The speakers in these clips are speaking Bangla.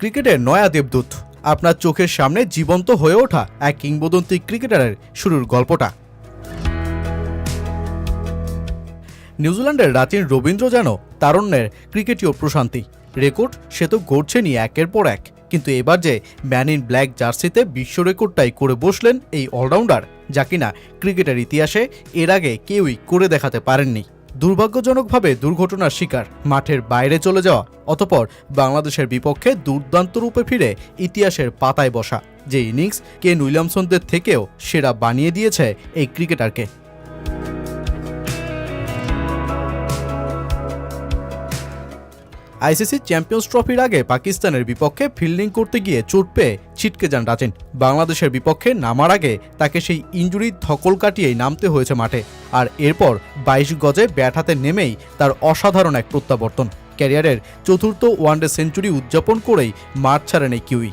ক্রিকেটের নয়া দেবদূত। আপনার চোখের সামনে জীবন্ত হয়ে ওঠা এক কিংবদন্তি ক্রিকেটারের শুরুর গল্পটা। নিউজিল্যান্ডের রাচিন রবীন্দ্র যেন তারণ্যের ক্রিকেটীয় প্রশান্তি। রেকর্ড সে তো গড়ছেনই একের পর এক। কিন্তু এবার যে ম্যান ইন ব্ল্যাক জার্সিতে বিশ্ব রেকর্ডটাই করে বসলেন এই অলরাউন্ডার, যা কিনা ক্রিকেটের ইতিহাসে এর আগে কেউই করে দেখাতে পারেননি। দুর্ভাগ্যজনকভাবে দুর্ঘটনার শিকার। মাঠের বাইরে চলে যাওয়া অতপর বাংলাদেশের বিপক্ষে দুর্দান্ত রূপে ফিরে ইতিহাসের পাতায় বসা। যে ইনিংস কেন উইলিয়ামসনদের থেকেও সেরা বানিয়ে দিয়েছে এই ক্রিকেটারকে। আইসিসি চ্যাম্পিয়ন্স ট্রফির আগে পাকিস্তানের বিপক্ষে ফিল্ডিং করতে গিয়ে চোট পেয়ে ছিটকে যান রাচেন। বাংলাদেশের বিপক্ষে নামার আগে তাকে সেই ইঞ্জুরির ধকল কাটিয়েই নামতে হয়েছে মাঠে। আর এরপর বাইশ গজে ব্যাট হাতে নেমেই তার অসাধারণ এক প্রত্যাবর্তন। ক্যারিয়ারের চতুর্থ ওয়ানডে সেঞ্চুরি উদযাপন করেই মাঠ ছাড়েন এই কিউই।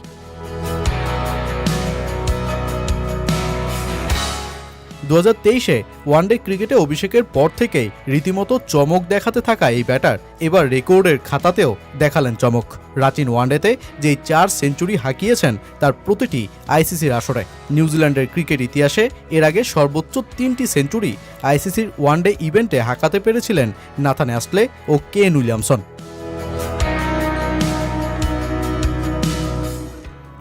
দু হাজার তেইশে ওয়ানডে ক্রিকেটে অভিষেকের পর থেকেই রীতিমতো চমক দেখাতে থাকা এই ব্যাটার এবার রেকর্ডের খাতাতেও দেখালেন চমক। রাচিন ওয়ানডেতে যেই চার সেঞ্চুরি হাঁকিয়েছেন তার প্রতিটি আইসিসির আসরে। নিউজিল্যান্ডের ক্রিকেট ইতিহাসে এর আগে সর্বোচ্চ তিনটি সেঞ্চুরি আইসিসির ওয়ানডে ইভেন্টে হাঁকাতে পেরেছিলেন নাথান অ্যাস্টলে ও কেন উইলিয়ামসন।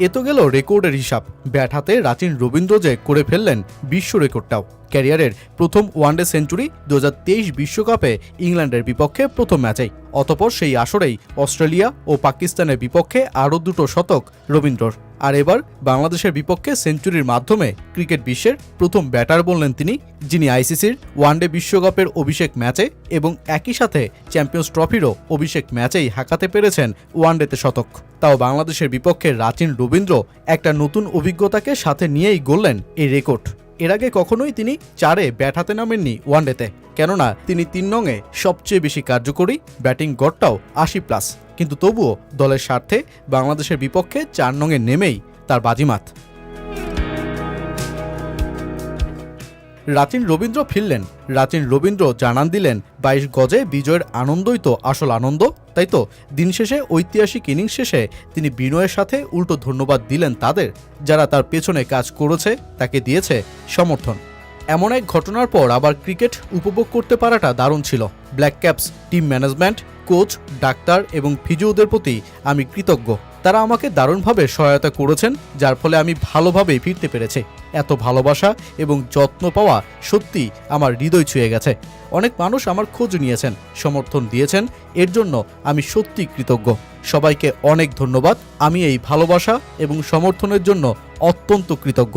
এ তো গেল রেকর্ডের হিসাব। ব্যাট হাতে রাচিন রবীন্দ্র যে করে ফেললেন বিশ্ব রেকর্ডটাও। ক্যারিয়ারের প্রথম ওয়ানডে সেঞ্চুরি দু বিশ্বকাপে ইংল্যান্ডের বিপক্ষে প্রথম ম্যাচেই। অতপর সেই আসরেই অস্ট্রেলিয়া ও পাকিস্তানের বিপক্ষে আরও দুটো শতক রবীন্দ্রর। আর এবার বাংলাদেশের বিপক্ষে সেঞ্চুরির মাধ্যমে ক্রিকেট বিশ্বের প্রথম ব্যাটার বললেন তিনি, যিনি আইসিসির ওয়ানডে বিশ্বকাপের অভিষেক ম্যাচে এবং একই সাথে চ্যাম্পিয়ন্স ট্রফিরও অভিষেক ম্যাচেই হাঁকাতে পেরেছেন ওয়ানডেতে শতক। তাও বাংলাদেশের বিপক্ষে রাচিন রবীন্দ্র একটা নতুন অভিজ্ঞতাকে সাথে নিয়েই গড়লেন এই রেকর্ড। এর আগে কখনোই তিনি চারে ব্যাট হাতে নামেননি ওয়ানডেতে। কেননা তিনি তিন নংয়ে সবচেয়ে বেশি কার্যকরী ব্যাটিং গড়টাও আশি প্লাস। কিন্তু তবুও দলের স্বার্থে বাংলাদেশের বিপক্ষে চার নংয়ে নেমেই তার বাজিমাত। রাচিন রবীন্দ্র ফিরলেন। রাচিন রবীন্দ্র জানান দিলেন, বাইশ গজে বিজয়ের আনন্দই তো আসল আনন্দ। তাই তো, দিন শেষে ঐতিহাসিক ইনিংস শেষে তিনি বিনয়ের সাথে উল্টো ধন্যবাদ দিলেন তাদের। যারা তার পেছনে কাজ করেছে, তাকে দিয়েছে সমর্থন। এমন এক ঘটনার পর আবার ক্রিকেট উপভোগ করতে পারাটা দারুণ ছিল। Black caps, team management, coach, doctor এবং ফিজিওদের প্রতি আমি কৃতজ্ঞ। তারা আমাকে দারুণভাবে সহায়তা করেছেন, যার ফলে আমি ভালোভাবেই ফিরতে পেরেছি। এত ভালোবাসা এবং যত্ন পাওয়া সত্যি আমার হৃদয় ছুঁয়ে গেছে। অনেক মানুষ আমার খোঁজ নিয়েছেন, সমর্থন দিয়েছেন, এর জন্য আমি সত্যি কৃতজ্ঞ। সবাইকে অনেক ধন্যবাদ, আমি এই ভালোবাসা এবং সমর্থনের জন্য অত্যন্ত কৃতজ্ঞ।